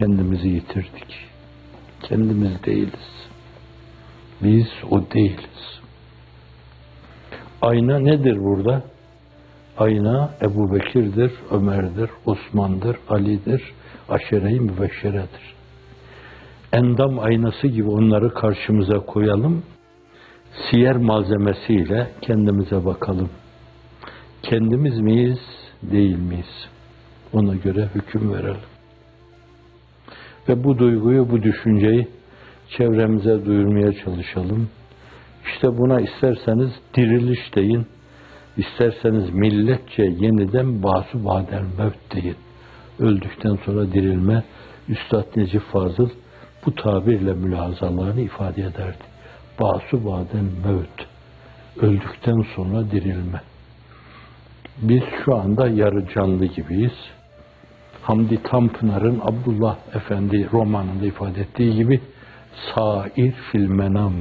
kendimizi yitirdik. Kendimiz değiliz. Biz o değiliz. Ayna nedir burada? Ayna Ebu Bekir'dir, Ömer'dir, Osman'dır, Ali'dir, aşere-i mübeşşeredir. Endam aynası gibi onları karşımıza koyalım, siyer malzemesiyle kendimize bakalım. Kendimiz miyiz, değil miyiz? Ona göre hüküm verelim. Ve bu duyguyu, bu düşünceyi çevremize duyurmaya çalışalım. İşte buna isterseniz diriliş deyin, isterseniz milletçe yeniden basu badel mevt deyin. Öldükten sonra dirilme, Üstad Necip Fazıl bu tabirle mülazalarını ifade ederdi. Basu badel mevt, öldükten sonra dirilme. Biz şu anda yarı canlı gibiyiz. Hamdi Tanpınar'ın Abdullah Efendi romanında ifade ettiği gibi sair filmenam,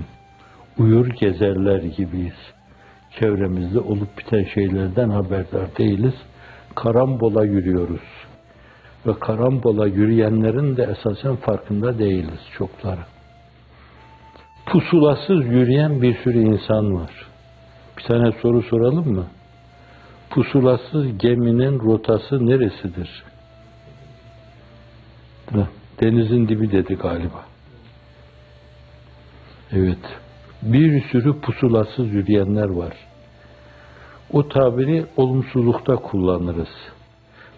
uyur gezerler gibiyiz. Çevremizde olup biten şeylerden haberdar değiliz. Karambola yürüyoruz. Ve karambola yürüyenlerin de esasen farkında değiliz çokları. Pusulasız yürüyen bir sürü insan var. Bir tane soru soralım mı? Pusulasız geminin rotası neresidir? Denizin dibi dedi galiba. Evet. Bir sürü pusulasız yürüyenler var. O tabiri olumsuzlukta kullanırız.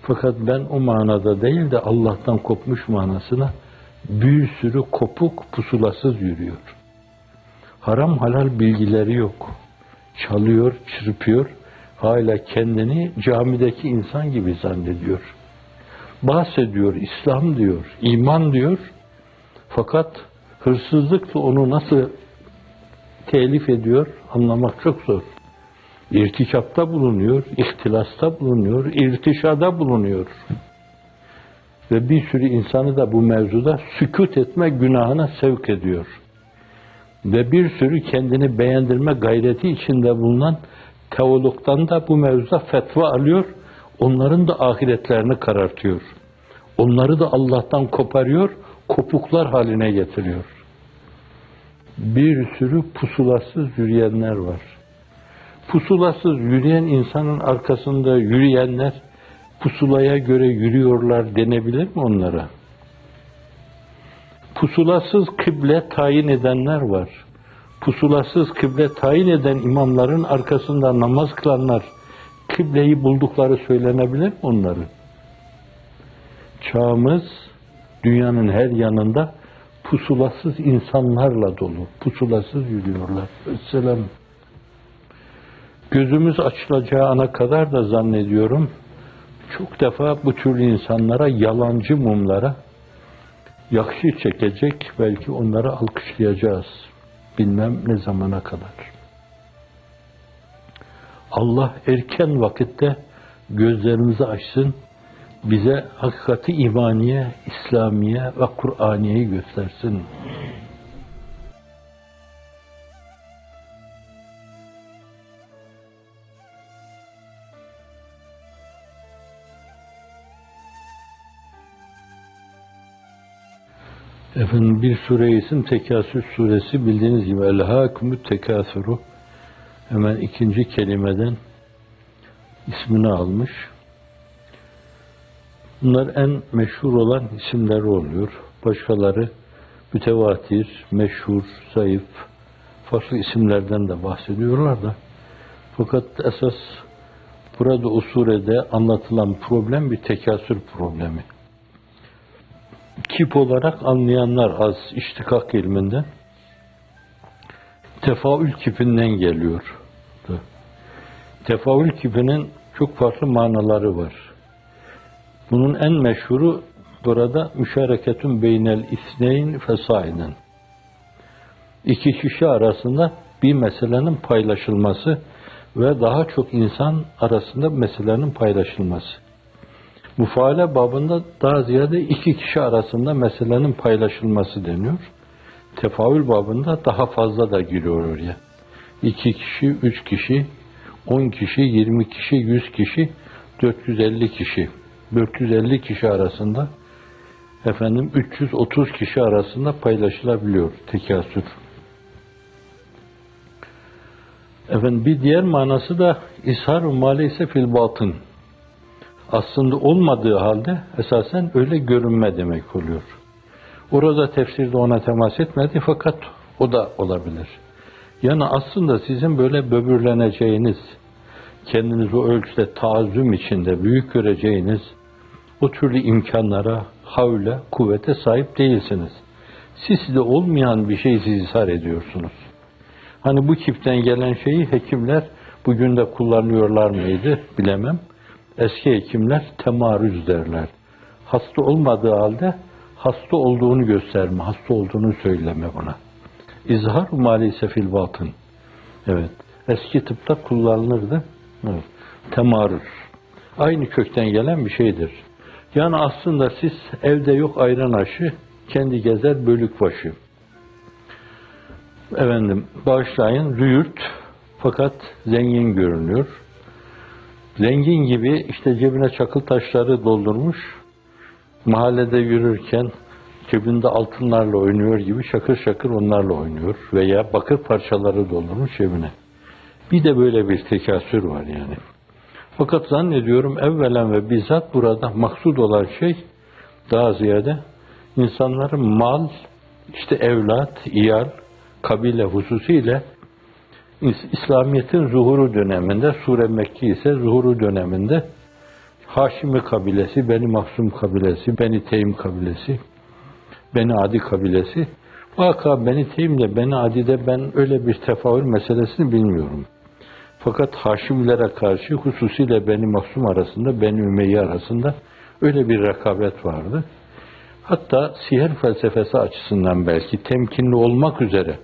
Fakat ben o manada değil de Allah'tan kopmuş manasına bir sürü kopuk pusulasız yürüyor. Haram halal bilgileri yok. Çalıyor, çırpıyor. Hala kendini camideki insan gibi zannediyor. Bahsediyor, İslam diyor, iman diyor. Fakat hırsızlıkla onu nasıl telif ediyor anlamak çok zor. İrtikapta bulunuyor, ihtilasta bulunuyor, irtişada bulunuyor. Ve bir sürü insanı da bu mevzuda sükut etme günahına sevk ediyor. Ve bir sürü kendini beğendirme gayreti içinde bulunan teologdan da bu mevzuda fetva alıyor. Onların da ahiretlerini karartıyor. Onları da Allah'tan koparıyor, kopuklar haline getiriyor. Bir sürü pusulasız yürüyenler var. Pusulasız yürüyen insanın arkasında yürüyenler pusulaya göre yürüyorlar denebilir mi onlara? Pusulasız kıble tayin edenler var. Pusulasız kıble tayin eden imamların arkasında namaz kılanlar kıbleyi buldukları söylenebilir mi onların? Çağımız dünyanın her yanında pusulasız insanlarla dolu. Pusulasız yürüyorlar. Selam. Gözümüz açılacağı ana kadar da zannediyorum çok defa bu türlü insanlara, yalancı mumlara yakşı çekecek, belki onları alkışlayacağız. Bilmem ne zamana kadar. Allah erken vakitte gözlerimizi açsın, bize hakikati imaniye, İslamiye ve Kur'aniyeyi göstersin. Efendim bir sure isim Tekasür suresi bildiğiniz gibi El Hakmü Tekasuru hemen ikinci kelimeden ismini almış. Bunlar en meşhur olan isimler oluyor. Başkaları mütevatir, meşhur, zayıf, farklı isimlerden de bahsediyorlar da. Fakat esas burada o surede anlatılan problem bir tekasür problemi. Kip olarak anlayanlar az iştikak ilminden tefaül kipinden geliyor. Tefaül kipinin çok farklı manaları var. Bunun en meşhuru burada müşareketün beynel isneyn fesaiden. İki kişi arasında bir meselenin paylaşılması ve daha çok insan arasında meselenin paylaşılması. Mufaale babında daha ziyade iki kişi arasında meselenin paylaşılması deniyor. Tefavül babında daha fazla da giriyor oraya. İki kişi, üç kişi, on kişi, yirmi kişi, yüz kişi, 450 kişi. 450 kişi arasında efendim 330 kişi arasında paylaşılabiliyor tekasür. Efendim bir diğer manası da ishar mali ise fil batın. Aslında olmadığı halde esasen öyle görünme demek oluyor. Orada tefsirde ona temas etmedi fakat o da olabilir. Yani aslında sizin böyle böbürleneceğiniz, kendinizi o ölçüde taazzüm içinde büyük göreceğiniz o türlü imkanlara, havle, kuvvete sahip değilsiniz. Siz de olmayan bir şey siz ishar ediyorsunuz. Hani bu tipten gelen şeyi hekimler bugün de kullanıyorlar mıydı bilemem. Eski hekimler temarüz derler. Hasta olmadığı halde hasta olduğunu gösterme, hasta olduğunu söyleme buna. İzhar malise fil batın. Evet. Eski tıpta kullanılırdı. Evet. Temarüz. Aynı kökten gelen bir şeydir. Yani aslında siz evde yok ayran aşı, kendi gezer bölük başı. Efendim, bağışlayın, züğürt fakat zengin görünüyor. Zengin gibi işte cebine çakıl taşları doldurmuş, mahallede yürürken cebinde altınlarla oynuyor gibi şakır şakır onlarla oynuyor veya bakır parçaları doldurmuş cebine. Bir de böyle bir tekasür var yani. Fakat zannediyorum evvelen ve bizzat burada maksud olan şey daha ziyade insanların mal, işte evlat, iyal, kabile hususiyle İslamiyet'in zuhuru döneminde, Sure Mekki ise zuhuru döneminde Haşimi kabilesi, Beni Mahsum kabilesi, Beni Teym kabilesi, Beni Adi kabilesi. Vaka Beni Teym'de, Beni Adi'de ben öyle bir tefavül meselesini bilmiyorum. Fakat Haşimlere karşı hususiyle Beni Mahsum arasında, Beni Ümeyye arasında öyle bir rekabet vardı. Hatta siyer felsefesi açısından belki temkinli olmak üzere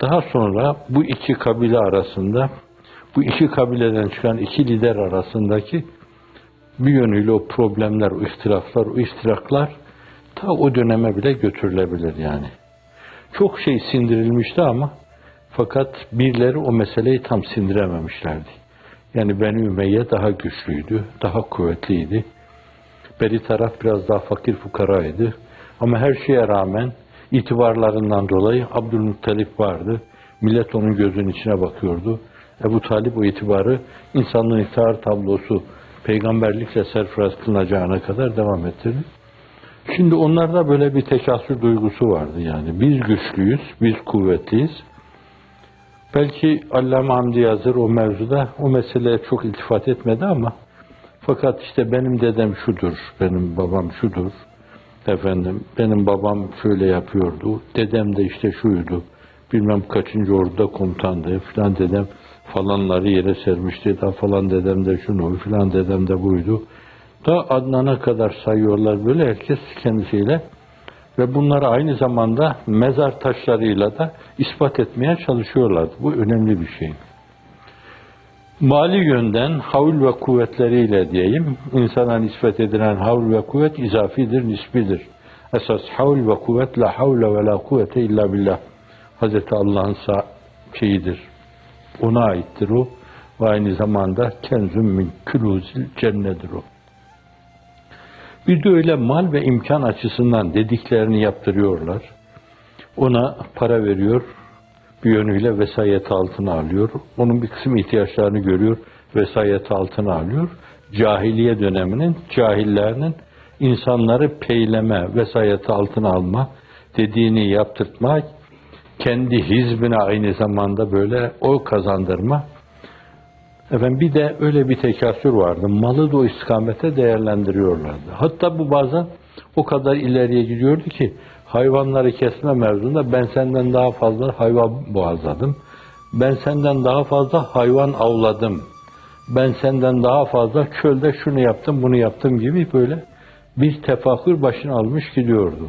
daha sonra bu iki kabile arasında, bu iki kabileden çıkan iki lider arasındaki bir yönüyle o problemler, o ihtilaflar, o istiraklar ta o döneme bile götürülebilir yani. Çok şey sindirilmişti ama fakat birileri o meseleyi tam sindirememişlerdi. Yani Beni Ümeyye daha güçlüydü, daha kuvvetliydi. Beri taraf biraz daha fakir fukaraydı. Ama her şeye rağmen itibarlarından dolayı Abdülmuttalip vardı. Millet onun gözünün içine bakıyordu. Ebu Talip o itibarı insanlığın iftihar tablosu peygamberlikle serfiraz kılınacağına kadar devam ettirdi. Şimdi onlarda böyle bir tekasür duygusu vardı yani. Biz güçlüyüz, biz kuvvetliyiz. Belki Allame Hamdi Yazır o mevzuda. O meseleye çok iltifat etmedi ama. Fakat işte benim dedem şudur, benim babam şudur, efendim benim babam şöyle yapıyordu, dedem de işte şuydu, bilmem kaçıncı orduda komutandı, filan dedem falanları yere sermişti, da falan dedem de şunu, filan dedem de buydu. Da Adnan'a kadar sayıyorlar böyle herkes kendisiyle ve bunları aynı zamanda mezar taşlarıyla da ispat etmeye çalışıyorlardı. Bu önemli bir şey. Mali yönden havl ve kuvvetleriyle diyeyim, insana nispet edilen havl ve kuvvet izafidir, nisbidir. Esas havl ve kuvvet la havle ve la kuvvete illa billah. Hazreti Allah'ın şeyidir. Ona aittir o. Ve aynı zamanda kenzüm min küluzil cennedir o. Bir de öyle mal ve imkan açısından dediklerini yaptırıyorlar. Ona para veriyor, bir yönüyle vesayet altına alıyor. Onun bir kısım ihtiyaçlarını görüyor, vesayet altına alıyor. Cahiliye döneminin, cahillerinin insanları peyleme, vesayet altına alma, dediğini yaptırtma, kendi hizbine aynı zamanda böyle o kazandırma. Efendim bir de öyle bir tekasür vardı. Malı da o istikamete değerlendiriyorlardı. Hatta bu bazen o kadar ileriye gidiyordu ki hayvanları kesme mevzunda ben senden daha fazla hayvan boğazladım. Ben senden daha fazla hayvan avladım. Ben senden daha fazla çölde şunu yaptım, bunu yaptım gibi böyle bir tefakür başına almış gidiyordu.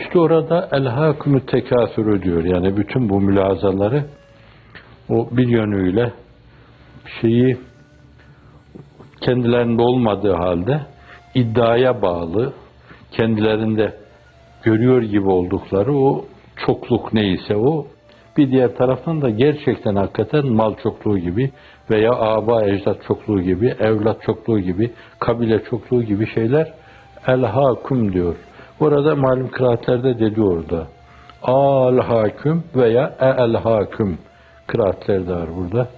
İşte orada elhâkümü tekâsürü diyor. Yani bütün bu mülazaları o bir yönüyle şeyi kendilerinde olmadığı halde iddiaya bağlı, kendilerinde görüyor gibi oldukları o çokluk neyse o bir diğer taraftan da gerçekten hakikaten mal çokluğu gibi veya aba ecdat çokluğu gibi, evlat çokluğu gibi, kabile çokluğu gibi şeyler elhakum diyor. Orada malum kıraatlerde dedi orada. Al hakim veya el hakim kıraatler de var burada.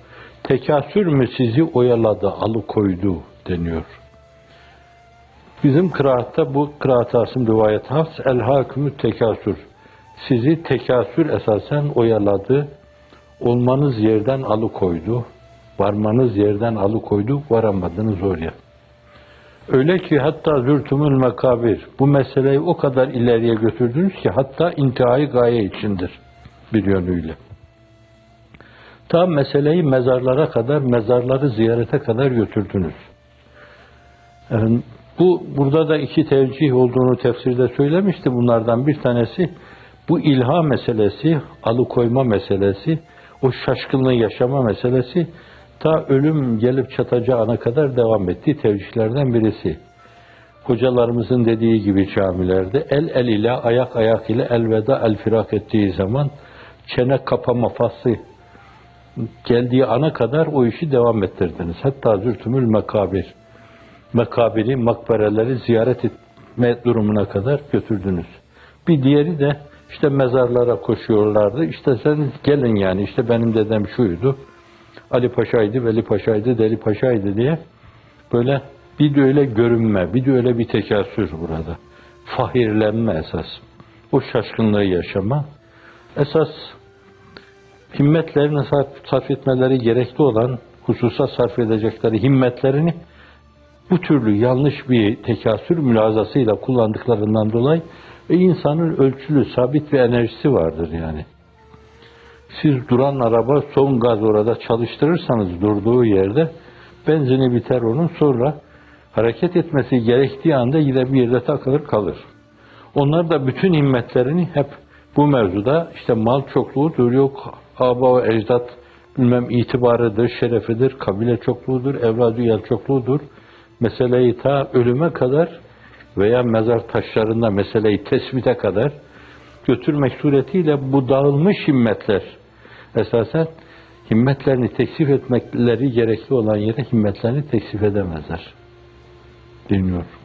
Tekasür mü sizi oyaladı, alıkoydu deniyor. Bizim kıraatta bu kıraat asım rivayet hafs el hakimü tekasür. Sizi tekasür esasen oyaladı, olmanız yerden alıkoydu, varmanız yerden alıkoydu, varamadınız oraya. Öyle ki hatta zürtümül mekabir. Bu meseleyi o kadar ileriye götürdünüz ki hatta intihai gaye içindir bir yönüyle. Ta meseleyi mezarlara kadar, mezarları ziyarete kadar götürdünüz. Yani bu burada da iki tevcih olduğunu tefsirde söylemişti. Bunlardan bir tanesi bu ilha meselesi, alıkoyma meselesi, o şaşkınlığı yaşama meselesi ta ölüm gelip çatacağı ana kadar devam ettiği tevcihlerden birisi. Hocalarımızın dediği gibi camilerde el el ile ayak ayak ile elveda el firak ettiği zaman çene kapama faslı geldiği ana kadar o işi devam ettirdiniz. Hatta zürtümül mekabir. Mekabiri, makbereleri ziyaret etme durumuna kadar götürdünüz. Bir diğeri de işte mezarlara koşuyorlardı. İşte sen gelin yani işte benim dedem şuydu. Ali Paşa'ydı, Veli Paşa'ydı, Deli Paşa'ydı diye böyle bir de öyle görünme, bir de öyle bir tekasür burada. Fahirlenme esas. O şaşkınlığı yaşama. Esas himmetlerini sarf etmeleri gerekli olan hususa sarf edecekleri himmetlerini bu türlü yanlış bir tekasür mülazasıyla kullandıklarından dolayı ve insanın ölçülü, sabit bir enerjisi vardır yani. Siz duran araba son gaz orada çalıştırırsanız durduğu yerde benzini biter onun sonra hareket etmesi gerektiği anda yine bir yerde takılır kalır. Onlar da bütün himmetlerini hep bu mevzuda işte mal çokluğudur yok aba ve ecdat bilmem itibarıdır, şerefidir, kabile çokluğudur, evladı yer çokluğudur. Meseleyi ta ölüme kadar veya mezar taşlarında meseleyi tespite kadar götürmek suretiyle bu dağılmış himmetler esasen himmetlerini teksif etmekleri gerekli olan yere himmetlerini teksif edemezler. Dinliyor.